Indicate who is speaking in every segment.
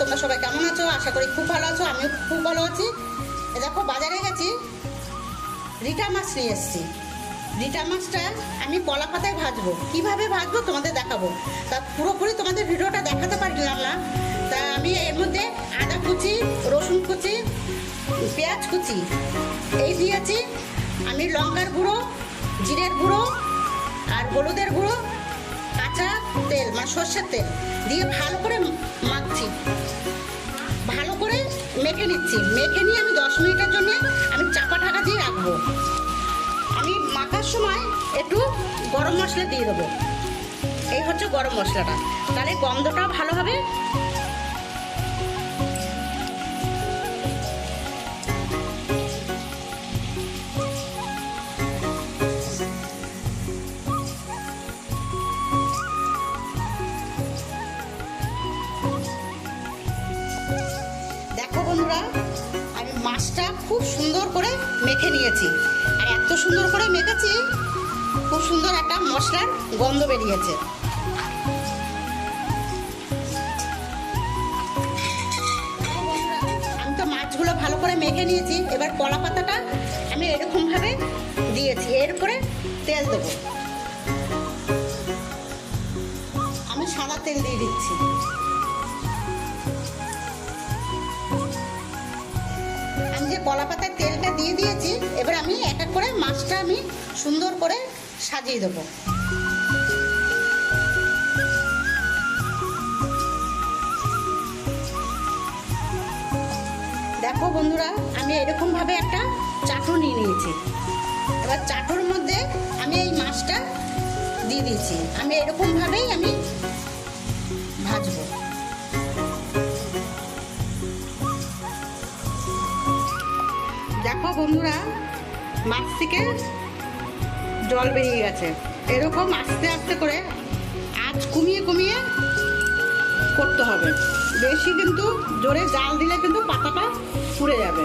Speaker 1: তোমরা সবাই কেমন আছো? আশা করি খুব ভালো আছো, আমিও খুব ভালো আছি। দেখো, বাজারে গেছি। রিটা মাছ নিয়ে এসেছি। রিটা মাছটা আমি কলা পাতায় ভাজবো। কীভাবে ভাজবো তোমাদের দেখাবো। তা পুরোপুরি তোমাদের ভিডিওটা দেখাতে পারলাম না। তা আমি এর মধ্যে আদা কুচি, রসুন কুচি, পেঁয়াজ কুচি এই দিয়েছি। আমি লঙ্কার গুঁড়ো, জিরের গুঁড়ো আর হলুদের গুঁড়ো মানে সর্ষের তেল দিয়ে ভালো করে মাখছি। ভালো করে মেখে নিচ্ছি। মেখে নিয়ে আমি দশ মিনিটের জন্য আমি চাপা ঢাকা দিয়ে রাখব। আমি মাখার সময় একটু গরম মশলা দিয়ে দেবো। এই হচ্ছে গরম মশলাটা। তাহলে গন্ধটা ভালো হবে। বন্ধুরা আমি মাছটা খুব সুন্দর করে মেখে নিয়েছি। আর এত সুন্দর করে মেখেছি, খুব সুন্দর একটা মশলার গন্ধ বেরিয়েছে। আমি তো মাছগুলো ভালো করে মেখে নিয়েছি, এবার কলা পাতাটা আমি এরকমভাবে দিয়েছি এরপরে তেল দেবো। আমি সাদা তেল দিয়ে দিচ্ছি। কলা পাতার তেলটা দিয়ে দিয়েছি, এবার আমি এক এক করে মাছটা আমি সুন্দর করে সাজিয়ে দেবো। দেখো বন্ধুরা, আমি এরকম ভাবে একটা চাটু নিয়ে নিয়েছি। এবার চাটুর মধ্যে আমি এই মাছটা দিয়ে দিয়েছি। আমি এরকম ভাবেই আমি ভাজবো। দেখো বন্ধুরা মাছ থেকে জল বেরিয়ে গেছে। এরকম আস্তে আস্তে করে আজ কমিয়ে কমিয়ে করতে হবে। বেশি কিন্তু জোরে জাল দিলে কিন্তু পাতাটা পুড়ে যাবে।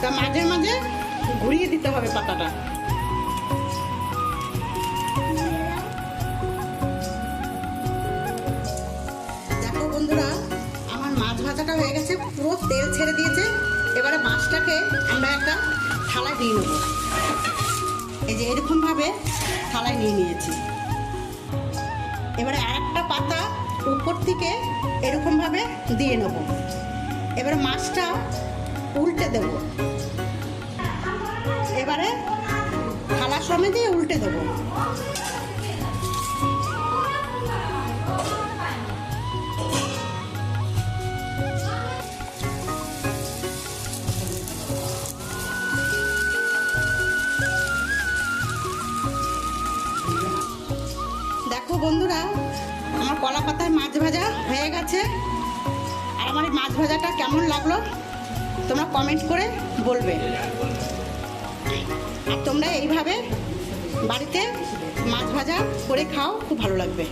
Speaker 1: তা মাঝে মাঝে ঘুরিয়ে দিতে হবে পাতাটা। দেখো বন্ধুরা, আমার মাছ ভাজাটা হয়ে গেছে, পুরো তেল ছেড়ে দিয়েছে। এবারে মাছটাকে আমরা একটা থালায় দিয়ে নেব। এই যে এরকমভাবে থালায় নিয়ে নিয়েছি। এবারে একটা পাতা উপর থেকে এরকমভাবে দিয়ে নেব। এবারে মাছটা উল্টে দেব। এবারে থালা সমেতে উল্টে দেবো। বন্ধুরা, আমার কলা পাতায় মাছ ভাজা হয়ে গেছে। আর আমার এই মাছ ভাজাটা কেমন লাগল, তোমরা কমেন্ট করে বলবে। আর তোমরা এইভাবে বাড়িতে মাছ ভাজা করে খাও, খুব ভালো লাগবে।